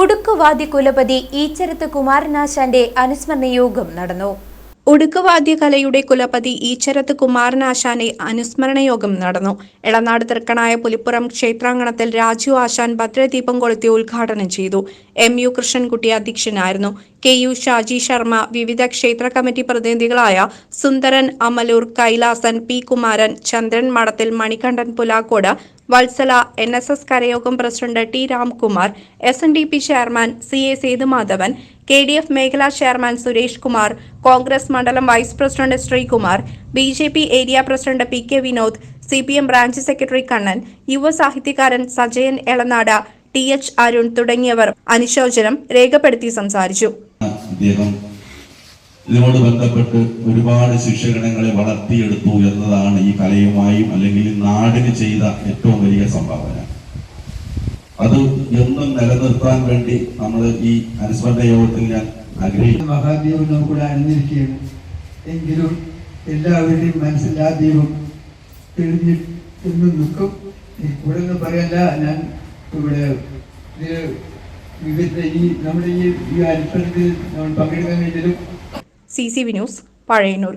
ഉടുക്കുവാദ്യ കുലപതി ഈച്ചരത്ത് കുമാരനാശാന്റെ അനുസ്മരണ യോഗം നടന്നു. ഒടുക്കുവാദ്യകലയുടെ കുലപതി ഈച്ചരത്ത് കുമാരനാശാനെ അനുസ്മരണ യോഗം നടന്നു. ഇളനാട് തൃക്കണായ പുലിപ്പുറം ക്ഷേത്രാങ്കണത്തിൽ രാജു ആശാൻ ഭദ്രദീപം കൊളുത്തി ഉദ്ഘാടനം ചെയ്തു. എം യു കൃഷ്ണൻകുട്ടി അധ്യക്ഷനായിരുന്നു. കെ യു ഷാജി ശർമ്മ വിവിധ ക്ഷേത്ര committee പ്രതിനിധികളായ Sundaran Amalur Kailasan P Kumaran Chandran Madathil Manikandan Pulakode Vatsala N S S കരയോഗം president T Ramkumar S N D P chairman C A Sethumadhavan K D F മേഖലാ chairman Suresh Kumar Congress മണ്ഡലം vice president Sreekumar B J P area president P K Vinod C P M branch secretary Kannan യുവ സാഹിത്യകാരൻ Sajayan Elanad T H Arun തുടങ്ങിയവർ അനുശോചനം രേഖപ്പെടുത്തി സംസാരിച്ചു. ഇതിനോട് ബന്ധപ്പെട്ട് ഒരുപാട് ശിക്ഷകണങ്ങളെ വളർത്തിയെടുത്തു എന്നതാണ് ഈ കലയുമായും അല്ലെങ്കിൽ നാടിന് ചെയ്ത ഏറ്റവും വലിയ സംഭാവന. അത് എന്നും നിലനിർത്താൻ വേണ്ടി നമ്മൾ ഈ അനുസ്മരണ യോഗത്തിൽ ഞാൻ ആഗ്രഹിക്കുന്നു. മഹാദേവനോ കൂടെ അണിഞ്ഞിരിക്കുകയാണ് എങ്കിലും എല്ലാവരുടെയും മനസ്സിൽ ആ ദൈവം തെളിഞ്ഞ് എന്ന് നിൽക്കും. ഇവിടെ നിന്ന് ഒന്നും പറയല്ല. ഞാൻ ഇവിടെ വിവിധ ഈ നമ്മുടെ ഈ ഈ അനുസരണത്തിൽ നമ്മൾ പങ്കെടുക്കാൻ വേണ്ടിയിട്ടും C C V news Pazhayannur.